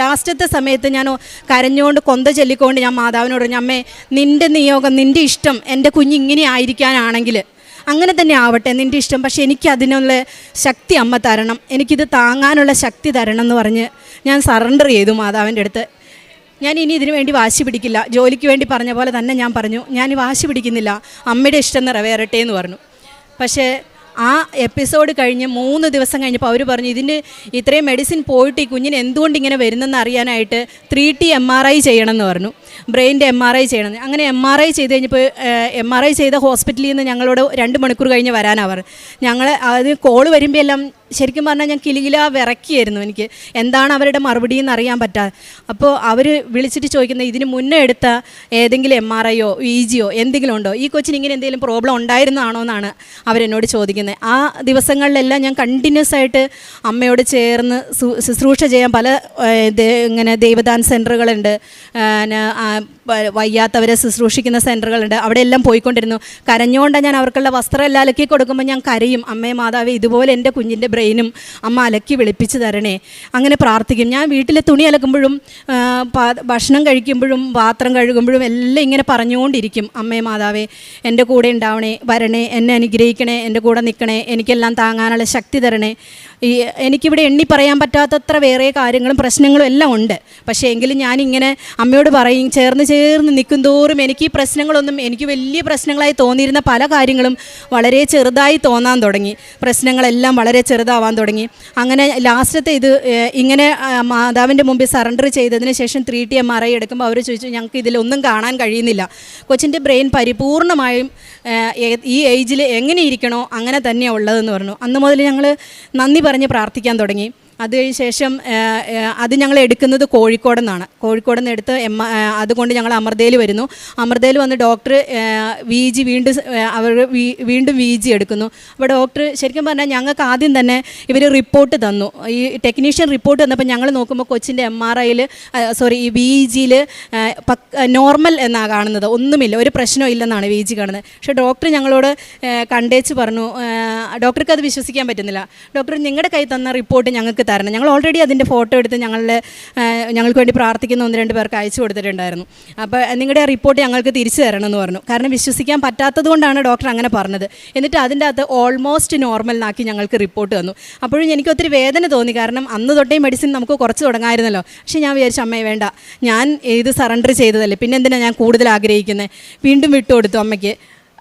ലാസ്റ്റത്തെ സമയത്ത് ഞാൻ കരഞ്ഞുകൊണ്ട് കൊന്ത ചൊല്ലിക്കൊണ്ട് ഞാൻ മാതാവിനോട് പറഞ്ഞു അമ്മേ നിന്റെ നിയോഗം നിന്റെ ഇഷ്ടം എന്റെ കുഞ്ഞ് ഇങ്ങനെ ആയിരിക്കാനാണെങ്കിൽ അങ്ങനെ തന്നെ ആവട്ടെ നിന്റെ ഇഷ്ടം. പക്ഷേ എനിക്ക് അതിനുള്ള ശക്തി അമ്മ തരണം. എനിക്കിത് താങ്ങാനുള്ള ശക്തി തരണം എന്ന് പറഞ്ഞ് ഞാൻ സറണ്ടർ ചെയ്തു മാതാവിന്റെ അടുത്ത്. ഞാൻ ഇനി ഇതിനു വേണ്ടി വാശി പിടിക്കില്ല. ജോലിക്ക് വേണ്ടി പറഞ്ഞ പോലെ തന്നെ ഞാൻ പറഞ്ഞു ഞാൻ വാശി പിടിക്കുന്നില്ല. അമ്മയുടെ ഇഷ്ടം നിറവേറട്ടെ എന്ന് പറഞ്ഞു. പക്ഷേ ആ എപ്പിസോഡ് കഴിഞ്ഞ് മൂന്ന് ദിവസം കഴിഞ്ഞപ്പോൾ അവർ പറഞ്ഞു ഇതിന് ഇത്രയും മെഡിസിൻ പോയിട്ട് ഈ കുഞ്ഞിന് എന്തുകൊണ്ട് ഇങ്ങനെ വരുന്നെന്ന് അറിയാനായിട്ട് three T M R I ചെയ്യണമെന്ന് പറഞ്ഞു. ബ്രെയിന്റെ എം ആർ ഐ ചെയ്യണം. അങ്ങനെ എം ആർ ഐ ചെയ്ത് കഴിഞ്ഞപ്പോൾ എം ആർ ഐ ചെയ്ത ഹോസ്പിറ്റലിൽ നിന്ന് ഞങ്ങളോട് രണ്ട് മണിക്കൂർ കഴിഞ്ഞ് വരാനവർ. ഞങ്ങൾ അത് കോൾ വരുമ്പോൾ എല്ലാം ശരിക്കും പറഞ്ഞാൽ ഞാൻ കിലുകില വിറക്കിയായിരുന്നു എനിക്ക്. എന്താണ് അവരുടെ മറുപടി എന്ന് അറിയാൻ പറ്റാതെ അപ്പോൾ അവർ വിളിച്ചിട്ട് ചോദിക്കുന്നത് ഇതിന് മുന്നേ എടുത്ത ഏതെങ്കിലും എം ആർ ഐയോ ഇ ജിയോ എന്തെങ്കിലും ഉണ്ടോ? ഈ കൊച്ചിന് ഇങ്ങനെ എന്തെങ്കിലും പ്രോബ്ലം ഉണ്ടായിരുന്നതാണോ എന്നാണ് അവരെന്നോട് ചോദിക്കുന്നത്. ആ ദിവസങ്ങളിലെല്ലാം ഞാൻ കണ്ടിന്യൂസ് ആയിട്ട് അമ്മയോട് ചേർന്ന് ശുശ്രൂഷ ചെയ്യാൻ പല ഇങ്ങനെ ദേവദാൻ സെന്ററുകളുണ്ട് Um, വയ്യാത്തവരെ ശുശ്രൂഷിക്കുന്ന സെന്ററുകളുണ്ട് അവിടെ എല്ലാം പോയിക്കൊണ്ടിരുന്നു. കരഞ്ഞുകൊണ്ട് ഞാൻ അവർക്കുള്ള വസ്ത്രം എല്ലാം അലക്കി കൊടുക്കുമ്പോൾ ഞാൻ കരയും. അമ്മേ മാതാവേ ഇതുപോലെ എന്റെ കുഞ്ഞിന്റെ ബ്രെയിനും അമ്മ അലക്കി വിളിപ്പിച്ച് തരണേ. അങ്ങനെ പ്രാർത്ഥിക്കും. ഞാൻ വീട്ടിലെ തുണി അലക്കുമ്പോഴും ഭക്ഷണം കഴിക്കുമ്പോഴും പാത്രം കഴുകുമ്പോഴും എല്ലാം ഇങ്ങനെ പറഞ്ഞുകൊണ്ടിരിക്കും. അമ്മേ മാതാവേ എന്റെ കൂടെ ഉണ്ടാവണേ വരണേ എന്നെ അനുഗ്രഹിക്കണേ എന്റെ കൂടെ നിൽക്കണേ എനിക്കെല്ലാം താങ്ങാനുള്ള ശക്തി തരണേ. ഈ എനിക്കിവിടെ എണ്ണി പറയാൻ പറ്റാത്തത്ര വേറെ കാര്യങ്ങളും പ്രശ്നങ്ങളും എല്ലാം ഉണ്ട്. പക്ഷേ എങ്കിലും ഞാനിങ്ങനെ അമ്മയോട് പറയും ചേർന്ന് ചേർന്ന് നിൽക്കും തോറും എനിക്ക് ഈ പ്രശ്നങ്ങളൊന്നും എനിക്ക് വലിയ പ്രശ്നങ്ങളായി തോന്നിയിരുന്ന പല കാര്യങ്ങളും വളരെ ചെറുതായി തോന്നാൻ തുടങ്ങി. പ്രശ്നങ്ങളെല്ലാം വളരെ ചെറുതാവാൻ തുടങ്ങി. അങ്ങനെ ലാസ്റ്റത്തെ ഇത് ഇങ്ങനെ മാതാവിന്റെ മുമ്പിൽ സറണ്ടർ ചെയ്തതിന് ശേഷം three T M R I എടുക്കുമ്പോൾ അവർ ചോദിച്ചു ഞങ്ങൾക്ക് ഇതിലൊന്നും കാണാൻ കഴിയുന്നില്ല. കൊച്ചിന്റെ ബ്രെയിൻ പരിപൂർണമായും ഈ ഏജിൽ എങ്ങനെ ഇരിക്കണോ അങ്ങനെ തന്നെയാണ് ഉള്ളതെന്ന് പറഞ്ഞു. അന്ന് മുതൽ ഞങ്ങൾ നന്ദി പറഞ്ഞ് പ്രാർത്ഥിക്കാൻ തുടങ്ങി. അത് ശേഷം അത് ഞങ്ങൾ എടുക്കുന്നത് കോഴിക്കോട് നിന്നാണ് കോഴിക്കോട് നിന്ന് എടുത്ത് എം അതുകൊണ്ട് ഞങ്ങൾ അമൃതയിൽ വരുന്നു. അമൃതയിൽ വന്ന് ഡോക്ടർ വി ജി വീണ്ടും അവർ വീണ്ടും വി ജി എടുക്കുന്നു. അപ്പോൾ ഡോക്ടർ ശരിക്കും പറഞ്ഞാൽ ഞങ്ങൾക്ക് ആദ്യം തന്നെ ഇവർ റിപ്പോർട്ട് തന്നു. ഈ ടെക്നീഷ്യൻ റിപ്പോർട്ട് തന്നപ്പോൾ ഞങ്ങൾ നോക്കുമ്പോൾ കൊച്ചിന്റെ എം ആർ ഐയിൽ സോറി ഈ വി ജിയിൽ നോർമൽ എന്നാണ് കാണുന്നത്. ഒന്നുമില്ല ഒരു പ്രശ്നവും ഇല്ലെന്നാണ് വി ജി കാണുന്നത്. പക്ഷേ ഡോക്ടർ ഞങ്ങളോട് കണ്ടേച്ച് പറഞ്ഞു ഡോക്ടർക്ക് അത് വിശ്വസിക്കാൻ പറ്റുന്നില്ല. ഡോക്ടർ നിങ്ങളുടെ കയ്യിൽ തന്ന റിപ്പോർട്ട് ഞങ്ങൾക്ക് തരണം ഞങ്ങൾ ഓൾറെഡി അതിന്റെ ഫോട്ടോ എടുത്ത് ഞങ്ങളുടെ ഞങ്ങൾക്ക് വേണ്ടി പ്രാർത്ഥിക്കുന്ന ഒന്ന് രണ്ട് പേർക്ക് അയച്ചു കൊടുത്തിട്ടുണ്ടായിരുന്നു. അപ്പോൾ നിങ്ങളുടെ റിപ്പോർട്ട് ഞങ്ങൾക്ക് തിരിച്ചു തരണം എന്ന് പറഞ്ഞു. കാരണം വിശ്വസിക്കാൻ പറ്റാത്തത് കൊണ്ടാണ് ഡോക്ടർ അങ്ങനെ പറഞ്ഞത്. എന്നിട്ട് അതിന്റെ അകത്ത് ഓൾമോസ്റ്റ് നോർമൽ ആക്കി ഞങ്ങൾക്ക് റിപ്പോർട്ട് തന്നു. അപ്പോഴും എനിക്ക് ഒത്തിരി വേദന തോന്നി. കാരണം അന്ന് തൊട്ടേ മെഡിസിൻ നമുക്ക് കുറച്ച് തുടങ്ങാമായിരുന്നല്ലോ പക്ഷേ ഞാൻ വിചാരിച്ച അമ്മയെ വേണ്ട. ഞാൻ ഇത് സറണ്ടർ ചെയ്തതല്ലേ. പിന്നെ എന്തിനാണ് ഞാൻ കൂടുതൽ ആഗ്രഹിക്കുന്നത് വീണ്ടും വിട്ടുകൊടുത്തു അമ്മയ്ക്ക്.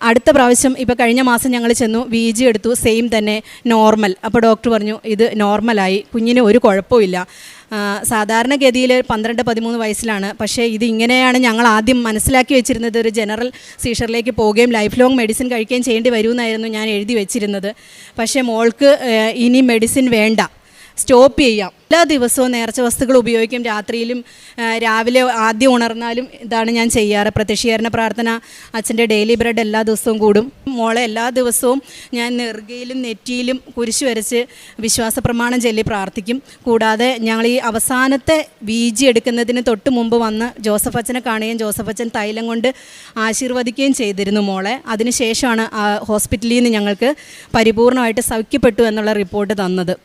അടുത്ത പ്രാവശ്യം ഇപ്പോൾ കഴിഞ്ഞ മാസം ഞങ്ങൾ ചെന്നു വി ജി എടുത്തു സെയിം തന്നെ നോർമൽ അപ്പോൾ ഡോക്ടർ പറഞ്ഞു ഇത് നോർമലായി കുഞ്ഞിന് ഒരു കുഴപ്പമില്ല സാധാരണഗതിയിൽ പന്ത്രണ്ട് പതിമൂന്ന് വയസ്സിലാണ്. പക്ഷേ ഇത് ഇങ്ങനെയാണ് ഞങ്ങൾ ആദ്യം മനസ്സിലാക്കി വെച്ചിരുന്നത്. ഒരു ജനറൽ സീഷറിലേക്ക് പോവുകയും ലൈഫ് ലോങ് മെഡിസിൻ കഴിക്കുകയും ചെയ്യേണ്ടി വരുമെന്നായിരുന്നു ഞാൻ എഴുതി വെച്ചിരുന്നത്. പക്ഷേ മോൾക്ക് ഇനി മെഡിസിൻ വേണ്ട. സ്റ്റോപ്പ് ചെയ്യാം. എല്ലാ ദിവസവും നേർച്ച വസ്തുക്കൾ ഉപയോഗിക്കും. രാത്രിയിലും രാവിലെ ആദ്യം ഉണർന്നാലും ഇതാണ് ഞാൻ ചെയ്യാറ്. പ്രത്യക്ഷീകരണ പ്രാർത്ഥന അച്ഛന്റെ ഡെയിലി ബ്രെഡ് എല്ലാ ദിവസവും കൂടും. മോളെ എല്ലാ ദിവസവും ഞാൻ നെറുകയിലും നെറ്റിയിലും കുരിശ് വരച്ച് വിശ്വാസ പ്രമാണം ചൊല്ലി പ്രാർത്ഥിക്കും. കൂടാതെ ഞങ്ങൾ ഈ അവസാനത്തെ വീജി എടുക്കുന്നതിന് തൊട്ട് മുമ്പ് വന്ന് ജോസഫ് അച്ഛനെ കാണുകയും ജോസഫ് അച്ഛൻ തൈലം കൊണ്ട് ആശീർവദിക്കുകയും ചെയ്തിരുന്നു മോളെ. അതിനുശേഷമാണ് ഹോസ്പിറ്റലിൽ നിന്ന് ഞങ്ങൾക്ക് പരിപൂർണമായിട്ട് സൗഖ്യപ്പെട്ടു എന്നുള്ള റിപ്പോർട്ട് തന്നത്.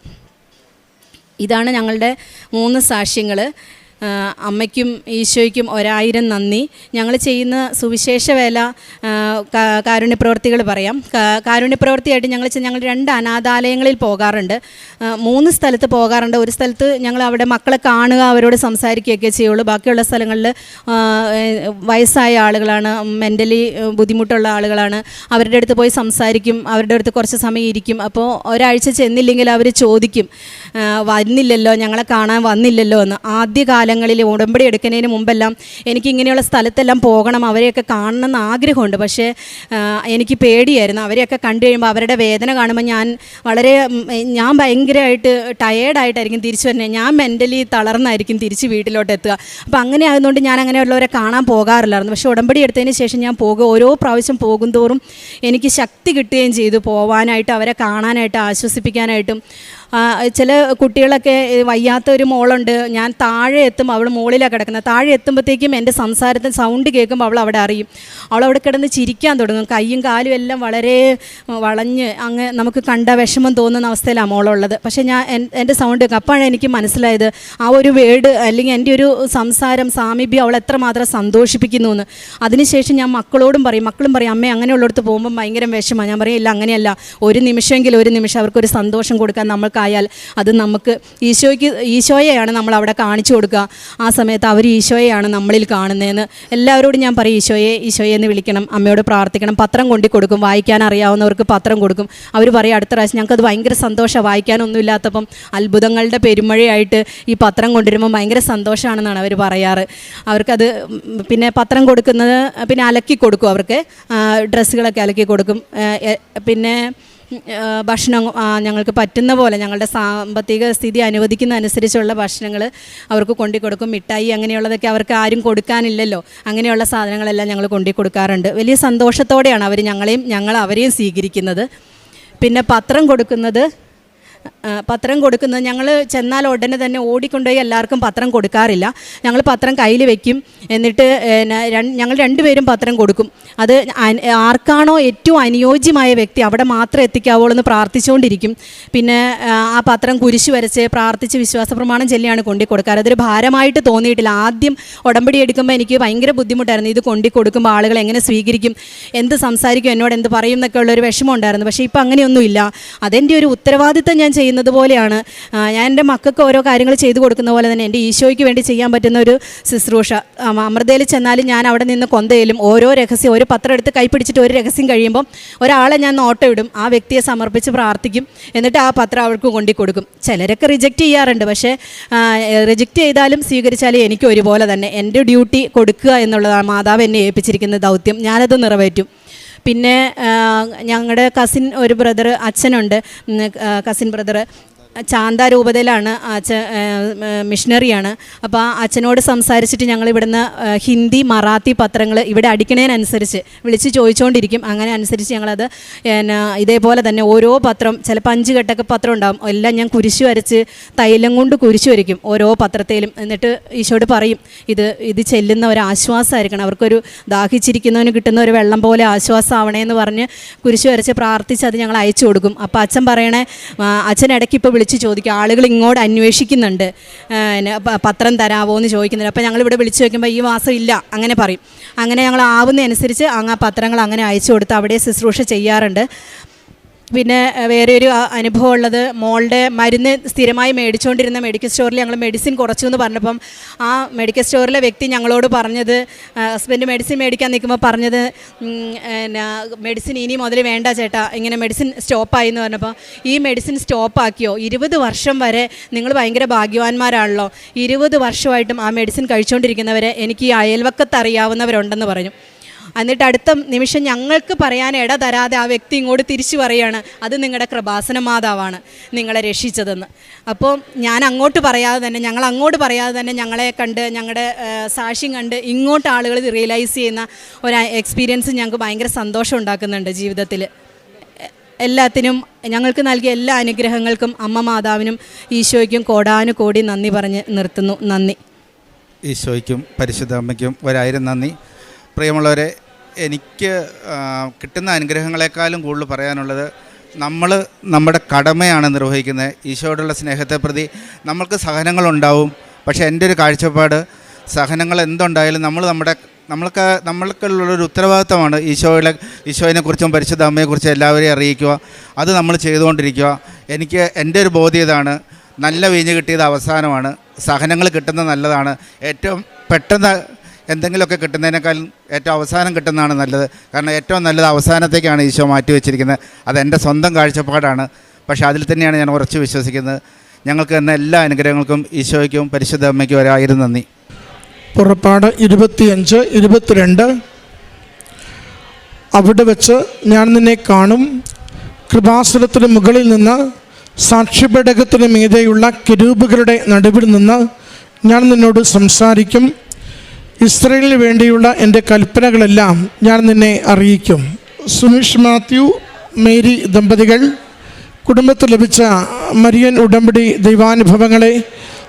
ഇതാണ് ഞങ്ങളുടെ മൂന്ന് സാക്ഷ്യങ്ങൾ അമ്മയ്ക്കും ഈശോയ്ക്കും ഒരായിരം നന്ദി. ഞങ്ങൾ ചെയ്യുന്ന സുവിശേഷ വേല കാരുണ്യപ്രവർത്തികൾ പറയാം. കാരുണ്യപ്രവർത്തിയായിട്ട് ഞങ്ങൾ ഞങ്ങൾ രണ്ട് അനാഥാലയങ്ങളിൽ പോകാറുണ്ട്. മൂന്ന് സ്ഥലത്ത് പോകാറുണ്ട്. ഒരു സ്ഥലത്ത് ഞങ്ങൾ അവിടെ മക്കളെ കാണുക അവരോട് സംസാരിക്കുകയൊക്കെ ചെയ്യുള്ളൂ. ബാക്കിയുള്ള സ്ഥലങ്ങളിൽ വയസ്സായ ആളുകളാണ് മെന്റലി ബുദ്ധിമുട്ടുള്ള ആളുകളാണ്. അവരുടെ അടുത്ത് പോയി സംസാരിക്കും അവരുടെ അടുത്ത് കുറച്ച് സമയം ഇരിക്കും. അപ്പോൾ ഒരാഴ്ച ചെന്നില്ലെങ്കിൽ അവർ ചോദിക്കും വന്നില്ലല്ലോ ഞങ്ങളെ കാണാൻ വന്നില്ലല്ലോ എന്ന്. ആദ്യ കാലങ്ങളിൽ ഉടമ്പടി എടുക്കുന്നതിന് മുമ്പെല്ലാം എനിക്ക് ഇങ്ങനെയുള്ള സ്ഥലത്തെല്ലാം പോകണം അവരെയൊക്കെ കാണണം എന്ന് ആഗ്രഹമുണ്ട്. പക്ഷേ എനിക്ക് പേടിയായിരുന്നു. അവരെയൊക്കെ കണ്ടു കഴിയുമ്പോൾ അവരുടെ വേദന കാണുമ്പോൾ ഞാൻ വളരെ ഞാൻ ഭയങ്കരമായിട്ട് ടയേർഡായിട്ടായിരിക്കും തിരിച്ചു വരുന്നത്. ഞാൻ മെന്റലി തളർന്നായിരിക്കും തിരിച്ച് വീട്ടിലോട്ട് എത്തുക. അപ്പോൾ അങ്ങനെ ആയതുകൊണ്ട് ഞാൻ അങ്ങനെ ഉള്ളവരെ കാണാൻ പോകാറില്ലായിരുന്നു. പക്ഷേ ഉടമ്പടി എടുത്തതിന് ശേഷം ഞാൻ പോകുക ഓരോ പ്രാവശ്യം പോകും തോറും എനിക്ക് ശക്തി കിട്ടുകയും ചെയ്തു പോവാനായിട്ട് അവരെ കാണാനായിട്ട് ആശ്വസിപ്പിക്കാനായിട്ടും ചില കുട്ടികളൊക്കെ വയ്യാത്ത ഒരു മോളുണ്ട്. ഞാൻ താഴെ എത്തും അവൾ മുകളിലാണ് കിടക്കുന്നത്. താഴെ എത്തുമ്പോഴത്തേക്കും എന്റെ സംസാരത്തിന് സൗണ്ട് കേൾക്കുമ്പോൾ അവൾ അവിടെ അറിയും. അവൾ അവിടെ കിടന്ന് ചിരിക്കാൻ തുടങ്ങും. കൈയും കാലും എല്ലാം വളരെ വളഞ്ഞ് അങ്ങ് നമുക്ക് കണ്ട വിഷമം തോന്നുന്ന അവസ്ഥയിലാണ് മോളുള്ളത്. പക്ഷേ ഞാൻ എന്റെ സൗണ്ട് കേൾക്കും. അപ്പോഴാണ് എനിക്ക് മനസ്സിലായത് ആ ഒരു വേർഡ് അല്ലെങ്കിൽ എന്റെ ഒരു സംസാരം സാമീപ്യം അവൾ എത്രമാത്രം സന്തോഷിപ്പിക്കുന്നു എന്ന് അതിനുശേഷം ഞാൻ മക്കളോടും പറയും. മക്കളും പറയും അമ്മ അങ്ങനെയുള്ളടത്ത് പോകുമ്പോൾ ഭയങ്കര വിഷമമാണ് ഞാൻ പറയും ഇല്ല അങ്ങനെയല്ല. ഒരു നിമിഷമെങ്കിലും ഒരു നിമിഷം അവർക്കൊരു സന്തോഷം കൊടുക്കാൻ നമ്മൾക്കായാൽ അത് നമുക്ക് ഈശോയ്ക്ക് ഈശോയെയാണ് നമ്മൾ അവിടെ കാണിച്ചു കൊടുക്കുക. ആ സമയത്ത് അവർ ഈശോയെയാണ് നമ്മളിൽ കാണുന്നതെന്ന് എല്ലാവരോടും ഞാൻ പറയും ഈശോയെ ഈശോയെ എന്ന് വിളിക്കണം. അമ്മയോട് പ്രാർത്ഥിക്കണം. പത്രം കൊണ്ടു കൊടുക്കും. വായിക്കാൻ അറിയാവുന്നവർക്ക് പത്രം കൊടുക്കും. അവർ പറയും അടുത്ത പ്രാവശ്യം ഞങ്ങൾക്കത് ഭയങ്കര സന്തോഷം. വായിക്കാനൊന്നുമില്ലാത്തപ്പം അത്ഭുതങ്ങളുടെ പെരുമഴയായിട്ട് ഈ പത്രം കൊണ്ടുവരുമ്പോൾ ഭയങ്കര സന്തോഷമാണെന്നാണ് അവർ പറയാറ്. അവർക്കത് പിന്നെ പത്രം കൊടുക്കുന്നത് പിന്നെ അലക്കി കൊടുക്കും അവർക്ക്. ഡ്രസ്സുകളൊക്കെ അലക്കി കൊടുക്കും. പിന്നെ ഭക്ഷണം ഞങ്ങൾക്ക് പറ്റുന്ന പോലെ ഞങ്ങളുടെ സാമ്പത്തിക സ്ഥിതി അനുവദിക്കുന്ന അനുസരിച്ചുള്ള ഭക്ഷണങ്ങൾ അവർക്ക് കൊണ്ടു കൊടുക്കും. മിഠായി അങ്ങനെയുള്ളതൊക്കെ അവർക്ക് ആരും കൊടുക്കാനില്ലല്ലോ. അങ്ങനെയുള്ള സാധനങ്ങളെല്ലാം ഞങ്ങൾ കൊണ്ടു കൊടുക്കാറുണ്ട്. വലിയ സന്തോഷത്തോടെയാണ് അവർ ഞങ്ങളെയും ഞങ്ങൾ അവരെയും സ്വീകരിക്കുന്നത്. പിന്നെ പത്രം കൊടുക്കുന്നത് പത്രം കൊടുക്കുന്നത്. ഞങ്ങൾ ചെന്നാൽ ഉടനെ തന്നെ ഓടിക്കൊണ്ടുപോയി എല്ലാവർക്കും പത്രം കൊടുക്കാറില്ല. ഞങ്ങൾ പത്രം കയ്യിൽ വെക്കും. എന്നിട്ട് ഞങ്ങൾ രണ്ടുപേരും പത്രം കൊടുക്കും. അത് ആർക്കാണോ ഏറ്റവും അനുയോജ്യമായ വ്യക്തി അവിടെ മാത്രം എത്തിക്കാവുള്ളൂ എന്ന് പ്രാർത്ഥിച്ചുകൊണ്ടിരിക്കും. പിന്നെ ആ, പത്രം കുരിശ് വരച്ച് പ്രാർത്ഥിച്ച് വിശ്വാസ പ്രമാണം ചൊല്ലിയാണ് കൊണ്ടു കൊടുക്കാറ്. അതൊരു ഭാരമായിട്ട് തോന്നിയിട്ടില്ല. ആദ്യം ഉടമ്പടി എടുക്കുമ്പോൾ എനിക്ക് ഭയങ്കര ബുദ്ധിമുട്ടായിരുന്നു. ഇത് കൊണ്ടു കൊടുക്കുമ്പോൾ ആളുകൾ എങ്ങനെ സ്വീകരിക്കും? എന്ത് സംസാരിക്കും? എന്നോട് എന്ത് പറയും? എന്നൊക്കെ ഉള്ളൊരു വിഷമം ഉണ്ടായിരുന്നു. പക്ഷേ ഇപ്പം അങ്ങനെയൊന്നുമില്ല. അതെന്റെ ഒരു ഉത്തരവാദിത്തം ഞാൻ ചെയ്യുന്നത് പോലെയാണ്. ഞാൻ എന്റെ മക്കൾക്ക് ഓരോ കാര്യങ്ങൾ ചെയ്തു കൊടുക്കുന്ന പോലെ തന്നെ എന്റെ ഈശോയ്ക്ക് വേണ്ടി ചെയ്യാൻ പറ്റുന്ന ഒരു ശുശ്രൂഷ. അമൃതയിൽ ചെന്നാലും ഞാൻ അവിടെ നിന്ന് കൊന്തയിലും ഓരോ രഹസ്യം ഒരു പത്രം എടുത്ത് കൈപ്പിടിച്ചിട്ട് ഒരു രഹസ്യം കഴിയുമ്പോൾ ഒരാളെ ഞാൻ നോട്ടം ഇടും. ആ വ്യക്തിയെ സമർപ്പിച്ച് പ്രാർത്ഥിക്കും. എന്നിട്ട് ആ പത്രം അവൾക്ക് കൊണ്ടി കൊടുക്കും. ചിലരൊക്കെ റിജക്റ്റ് ചെയ്യാറുണ്ട്. പക്ഷേ റിജക്റ്റ് ചെയ്താലും സ്വീകരിച്ചാലും എനിക്ക് ഒരുപോലെ തന്നെ. എന്റെ ഡ്യൂട്ടി കൊടുക്കുക എന്നുള്ളതാണ്. മാതാവ് എന്നെ ഏൽപ്പിച്ചിരിക്കുന്ന ദൗത്യം. ഞാനത് നിറവേറ്റും. പിന്നെ ഞങ്ങളുടെ കസിൻ ഒരു ബ്രദർ അച്ഛനുണ്ട് കസിൻ ബ്രദർ ചാന്ത രൂപതയിലാണ് അച്ഛൻ മിഷണറിയാണ് അപ്പോൾ ആ അച്ഛനോട് സംസാരിച്ചിട്ട് ഞങ്ങൾ ഇവിടുന്ന് ഹിന്ദി മറാത്തി പത്രങ്ങൾ ഇവിടെ അടിക്കണേനനുസരിച്ച് വിളിച്ച് ചോദിച്ചുകൊണ്ടിരിക്കും അങ്ങനെ അനുസരിച്ച് ഞങ്ങളത് എന്നാ ഇതേപോലെ തന്നെ ഓരോ പത്രം ചിലപ്പോൾ അഞ്ച് കെട്ടൊക്കെ പത്രം ഉണ്ടാകും എല്ലാം ഞാൻ കുരിശു വരച്ച് തൈലം കൊണ്ട് കുരിശു വരയ്ക്കും ഓരോ പത്രത്തിലും. എന്നിട്ട് ഈശോട് പറയും ഇത് ഇത് ചെല്ലുന്ന ഒരു ആശ്വാസമായിരിക്കണം അവർക്കൊരു ദാഹിച്ചിരിക്കുന്നവന് കിട്ടുന്ന ഒരു വെള്ളം പോലെ ആശ്വാസമാവണേ എന്ന് പറഞ്ഞ് കുരിശു വരച്ച് പ്രാർത്ഥിച്ച് അത് ഞങ്ങൾ അയച്ചു കൊടുക്കും. അപ്പോൾ അച്ഛൻ പറയണേ അച്ഛൻ ഇടയ്ക്ക് ഇപ്പോൾ ചോദിക്കും. ആളുകൾ ഇങ്ങോട്ട് അന്വേഷിക്കുന്നുണ്ട്. പത്രം തരാമോ എന്ന് ചോദിക്കുന്നുണ്ട്. അപ്പോൾ ഞങ്ങളിവിടെ വിളിച്ച് ചോദിക്കുമ്പോൾ ഈ മാസം ഇല്ല. അങ്ങനെ പറയും. അങ്ങനെ ഞങ്ങൾ ആവുന്നതനുസരിച്ച് അങ്ങ് ആ പത്രങ്ങൾ അങ്ങനെ അയച്ചു കൊടുത്ത് അവിടെ ശുശ്രൂഷ ചെയ്യാറുണ്ട്. പിന്നെ വേറെ ഒരു അനുഭവം ഉള്ളത് മോളുടെ മരുന്ന് സ്ഥിരമായി മേടിച്ചുകൊണ്ടിരുന്ന മെഡിക്കൽ സ്റ്റോറിൽ ഞങ്ങൾ മെഡിസിൻ കുറച്ചു എന്ന് പറഞ്ഞപ്പം ആ മെഡിക്കൽ സ്റ്റോറിലെ വ്യക്തി ഞങ്ങളോട് പറഞ്ഞത് ഹസ്ബൻഡ് മെഡിസിൻ മേടിക്കാൻ നിൽക്കുമ്പോൾ പറഞ്ഞത് എന്നാ മെഡിസിൻ ഇനി മുതൽ വേണ്ട ചേട്ടാ ഇങ്ങനെ മെഡിസിൻ സ്റ്റോപ്പായി എന്ന് പറഞ്ഞപ്പോൾ ഈ മെഡിസിൻ സ്റ്റോപ്പാക്കിയോ ഇരുപത് വർഷം വരെ നിങ്ങൾ ഭയങ്കര ഭാഗ്യവാന്മാരാണല്ലോ. ഇരുപത് വർഷമായിട്ടും ആ മെഡിസിൻ കഴിച്ചുകൊണ്ടിരിക്കുന്നവരെ എനിക്ക് ഈ അയൽവക്കത്ത് അറിയാവുന്നവരുണ്ടെന്ന് പറഞ്ഞു. എന്നിട്ട് അടുത്ത നിമിഷം ഞങ്ങൾക്ക് പറയാൻ ഇട തരാതെ ആ വ്യക്തി ഇങ്ങോട്ട് തിരിച്ചു പറയുകയാണ് അത് നിങ്ങളുടെ കൃപാസന മാതാവാണ് നിങ്ങളെ രക്ഷിച്ചതെന്ന്. അപ്പോൾ ഞാൻ അങ്ങോട്ട് പറയാതെ തന്നെ ഞങ്ങൾ അങ്ങോട്ട് പറയാതെ തന്നെ ഞങ്ങളെ കണ്ട് ഞങ്ങളുടെ സാക്ഷ്യം കണ്ട് ഇങ്ങോട്ട് ആളുകൾ റിയലൈസ് ചെയ്യുന്ന ഒരു എക്സ്പീരിയൻസ് ഞങ്ങൾക്ക് ഭയങ്കര സന്തോഷം ഉണ്ടാക്കുന്നുണ്ട് ജീവിതത്തിൽ. എല്ലാത്തിനും ഞങ്ങൾക്ക് നൽകിയ എല്ലാ അനുഗ്രഹങ്ങൾക്കും അമ്മ മാതാവിനും ഈശോയ്ക്കും കോടാനുകോടി നന്ദി പറഞ്ഞ് നിർത്തുന്നു. നന്ദി. ഈശോയ്ക്കും പരിശുദ്ധ അമ്മയ്ക്കും ഒരായിരം നന്ദി. പ്രിയമുള്ളവരെ എനിക്ക് കിട്ടുന്ന അനുഗ്രഹങ്ങളെക്കാളും കൂടുതൽ പറയാനുള്ളത് നമ്മൾ നമ്മുടെ കടമയാണ് നിർവഹിക്കുന്നത്. ഈശോയോടുള്ള സ്നേഹത്തെ പ്രതി നമ്മൾക്ക് സഹനങ്ങളുണ്ടാവും. പക്ഷേ എന്റെ ഒരു കാഴ്ചപ്പാട് സഹനങ്ങൾ എന്തുണ്ടായാലും നമ്മൾ നമ്മുടെ നമ്മൾക്ക് നമ്മൾക്കുള്ളൊരു ഉത്തരവാദിത്തമാണ് ഈശോയുടെ ഈശോയിനെക്കുറിച്ചും കുറിച്ചും പരിശുദ്ധ അമ്മയെക്കുറിച്ചും എല്ലാവരെയും അറിയിക്കുക. അത് നമ്മൾ ചെയ്തുകൊണ്ടിരിക്കുക. എനിക്ക് എന്റെ ഒരു ബോധ്യം ഇതാണ്. നല്ല വീഞ്ഞ് കിട്ടിയത് അവസാനമാണ്. സഹനങ്ങൾ കിട്ടുന്നത് നല്ലതാണ്. ഏറ്റവും പെട്ടെന്ന് എന്തെങ്കിലുമൊക്കെ കിട്ടുന്നതിനേക്കാൾ ഏറ്റവും അവസാനം കിട്ടുന്നതാണ് നല്ലത്. കാരണം ഏറ്റവും നല്ലത് അവസാനത്തേക്കാണ് ഈശോ മാറ്റി വെച്ചിരിക്കുന്നത്. അത് അതെന്റെ സ്വന്തം കാഴ്ചപ്പാടാണ്. പക്ഷേ അതിൽ തന്നെയാണ് ഞാൻ ഉറച്ചു വിശ്വസിക്കുന്നത്. ഞങ്ങൾക്ക് തന്നെ എല്ലാ അനുഗ്രഹങ്ങൾക്കും ഈശോയ്ക്കും പരിശുദ്ധ അമ്മയ്ക്കും ഒരായിരം നന്ദി. പുറപ്പാട് ഇരുപത്തിയഞ്ച് ഇരുപത്തിരണ്ട്. അവിടെ വെച്ച് ഞാൻ നിന്നെ കാണും. കൃപാസുരത്തിന് മുകളിൽ നിന്ന് സാക്ഷിപടകത്തിന് മീതെയുള്ള കിരൂപുകളുടെ നടുവിൽ നിന്ന് ഞാൻ നിന്നോട് സംസാരിക്കും. ഇസ്രയേലിന് വേണ്ടിയുള്ള എന്റെ കൽപ്പനകളെല്ലാം ഞാൻ നിന്നെ അറിയിക്കും. സുമീഷ് മാത്യു മേരി ദമ്പതികൾ കുടുംബത്തിൽ ലഭിച്ച മരിയൻ ഉടമ്പടി ദൈവാനുഭവങ്ങളെ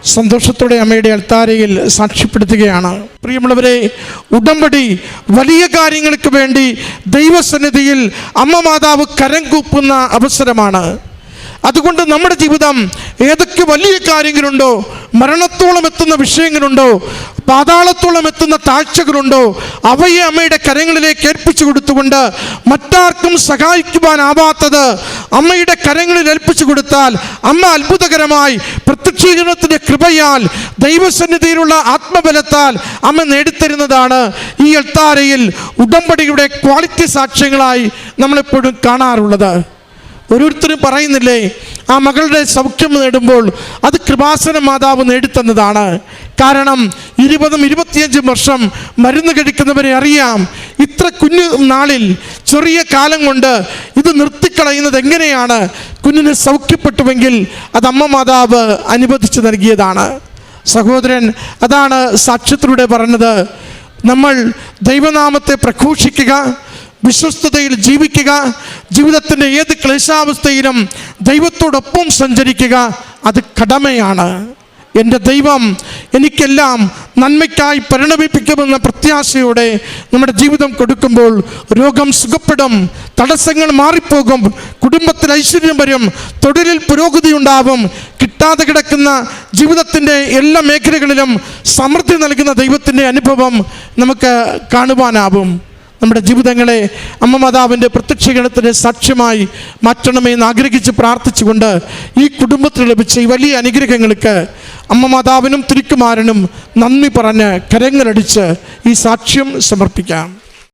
സന്തോഷത്തോടെ അമ്മയുടെ അൽത്താരയിൽ സാക്ഷ്യപ്പെടുത്തുകയാണ്. പ്രിയമുള്ളവരെ ഉടമ്പടി വലിയ കാര്യങ്ങൾക്ക് വേണ്ടി ദൈവസന്നിധിയിൽ അമ്മ മാതാവ് കരം കൂപ്പുന്ന അവസരമാണ്. അതുകൊണ്ട് നമ്മുടെ ജീവിതം ഏതൊക്കെ വലിയ കാര്യങ്ങളുണ്ടോ മരണത്തോളം എത്തുന്ന വിഷയങ്ങളുണ്ടോ പാതാളത്തോളം എത്തുന്ന താഴ്ചകളുണ്ടോ അവയെ അമ്മയുടെ കരങ്ങളിലേക്ക് ഏൽപ്പിച്ചു കൊടുത്തുകൊണ്ട് മറ്റാർക്കും സഹായിക്കുവാനാവാത്തത് അമ്മയുടെ കരങ്ങളിൽ ഏൽപ്പിച്ചു കൊടുത്താൽ അമ്മ അത്ഭുതകരമായി പ്രത്യക്ഷീകരണത്തിന്റെ കൃപയാൽ ദൈവസന്നിധിയിലുള്ള ആത്മബലത്താൽ അമ്മ നേടിത്തരുന്നതാണ് ഈ എൽത്താരയിൽ ഉടമ്പടിയുടെ ക്വാളിറ്റി സാക്ഷ്യങ്ങളായി നമ്മളെപ്പോഴും കാണാറുള്ളത്. ഓരോരുത്തരും പറയുന്നില്ലേ ആ മകളുടെ സൗഖ്യം നേടുമ്പോൾ അത് കൃപാസന മാതാവ് നേടിത്തന്നതാണ്. കാരണം ഇരുപതും ഇരുപത്തിയഞ്ചും വർഷം മരുന്ന് കഴിക്കുന്നവരെ അറിയാം. ഇത്ര കുഞ്ഞു നാളിൽ ചെറിയ കാലം കൊണ്ട് ഇത് നിർത്തിക്കളയുന്നത് എങ്ങനെയാണ്? കുഞ്ഞിന് സൗഖ്യപ്പെട്ടുവെങ്കിൽ അത് അമ്മ മാതാവ് അനുവദിച്ചു നൽകിയതാണ്. സഹോദരൻ അതാണ് സാക്ഷ്യത്തിലൂടെ പറഞ്ഞത്. നമ്മൾ ദൈവനാമത്തെ പ്രഘോഷിക്കുക വിശ്വസ്തതയിൽ ജീവിക്കുക ജീവിതത്തിന്റെ ഏത് ക്ലേശാവസ്ഥയിലും ദൈവത്തോടൊപ്പം സഞ്ചരിക്കുക അത് കടമയാണ്. എന്റെ ദൈവം എനിക്കെല്ലാം നന്മയ്ക്കായി പരിണമിപ്പിക്കുമെന്ന പ്രത്യാശയോടെ നമ്മുടെ ജീവിതം കൊടുക്കുമ്പോൾ രോഗം സുഖപ്പെടും തടസ്സങ്ങൾ മാറിപ്പോകും കുടുംബത്തിൽ ഐശ്വര്യം വരും തൊഴിലിൽ പുരോഗതി ഉണ്ടാവും കിട്ടാതെ കിടക്കുന്ന ജീവിതത്തിന്റെ എല്ലാ മേഖലകളിലും സമൃദ്ധി നൽകുന്ന ദൈവത്തിന്റെ അനുഭവം നമുക്ക് കാണുവാനാവും. നമ്മുടെ ജീവിതങ്ങളെ അമ്മ മാതാവിന്റെ പ്രത്യക്ഷീകരണത്തിന്റെ സാക്ഷ്യമായി മാറ്റണമേ എന്ന് ആഗ്രഹിച്ച് പ്രാർത്ഥിച്ചുകൊണ്ട് ഈ കുടുംബത്തിൽ ലഭിച്ച ഈ വലിയ അനുഗ്രഹങ്ങൾക്ക് അമ്മ മാതാവിനും തിരുക്കുമാരനും നന്ദി പറഞ്ഞ് കരങ്ങളടിച്ച് ഈ സാക്ഷ്യം സമർപ്പിക്കാം.